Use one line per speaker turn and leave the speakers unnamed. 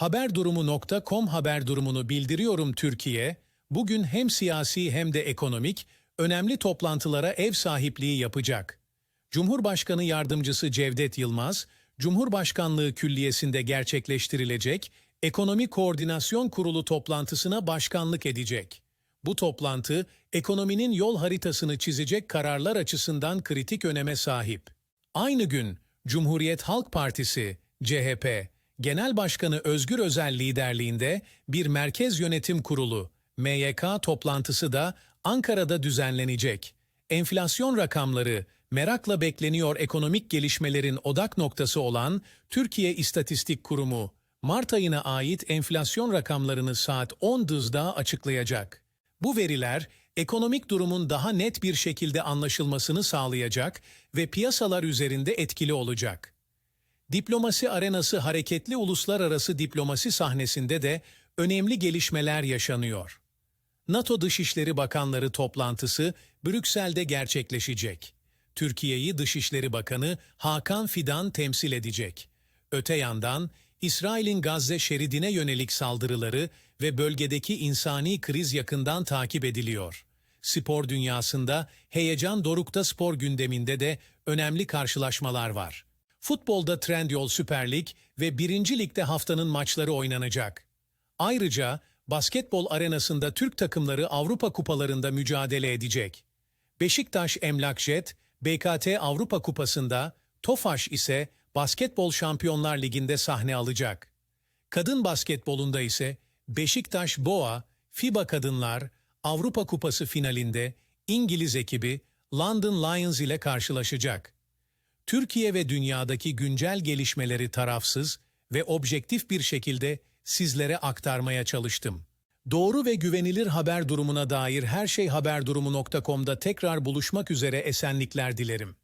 Haberdurumu.com haber durumunu bildiriyorum Türkiye, bugün hem siyasi hem de ekonomik önemli toplantılara ev sahipliği yapacak. Cumhurbaşkanı Yardımcısı Cevdet Yılmaz, Cumhurbaşkanlığı Külliyesi'nde gerçekleştirilecek Ekonomi Koordinasyon Kurulu toplantısına başkanlık edecek. Bu toplantı, ekonominin yol haritasını çizecek kararlar açısından kritik öneme sahip. Aynı gün Cumhuriyet Halk Partisi, CHP, Genel Başkanı Özgür Özel liderliğinde bir Merkez Yönetim Kurulu, MYK toplantısı da Ankara'da düzenlenecek. Enflasyon rakamları, merakla bekleniyor ekonomik gelişmelerin odak noktası olan Türkiye İstatistik Kurumu, Mart ayına ait enflasyon rakamlarını saat 10'da açıklayacak. Bu veriler, ekonomik durumun daha net bir şekilde anlaşılmasını sağlayacak ve piyasalar üzerinde etkili olacak. Diplomasi arenası hareketli uluslararası diplomasi sahnesinde de önemli gelişmeler yaşanıyor. NATO Dışişleri Bakanları toplantısı Brüksel'de gerçekleşecek. Türkiye'yi Dışişleri Bakanı Hakan Fidan temsil edecek. Öte yandan İsrail'in Gazze şeridine yönelik saldırıları ve bölgedeki insani kriz yakından takip ediliyor. Spor dünyasında heyecan dorukta spor gündeminde de önemli karşılaşmalar var. Futbolda Trendyol Süper Lig ve 1. Lig'de haftanın maçları oynanacak. Ayrıca basketbol arenasında Türk takımları Avrupa kupalarında mücadele edecek. Beşiktaş Emlak Jet, BKT Avrupa Kupası'nda, Tofaş ise Basketbol Şampiyonlar Ligi'nde sahne alacak. Kadın basketbolunda ise Beşiktaş Boğa, FIBA Kadınlar Avrupa Kupası finalinde İngiliz ekibi London Lions ile karşılaşacak. Türkiye ve dünyadaki güncel gelişmeleri tarafsız ve objektif bir şekilde sizlere aktarmaya çalıştım. Doğru ve güvenilir haber durumuna dair her şey haberdurumu.com'da tekrar buluşmak üzere esenlikler dilerim.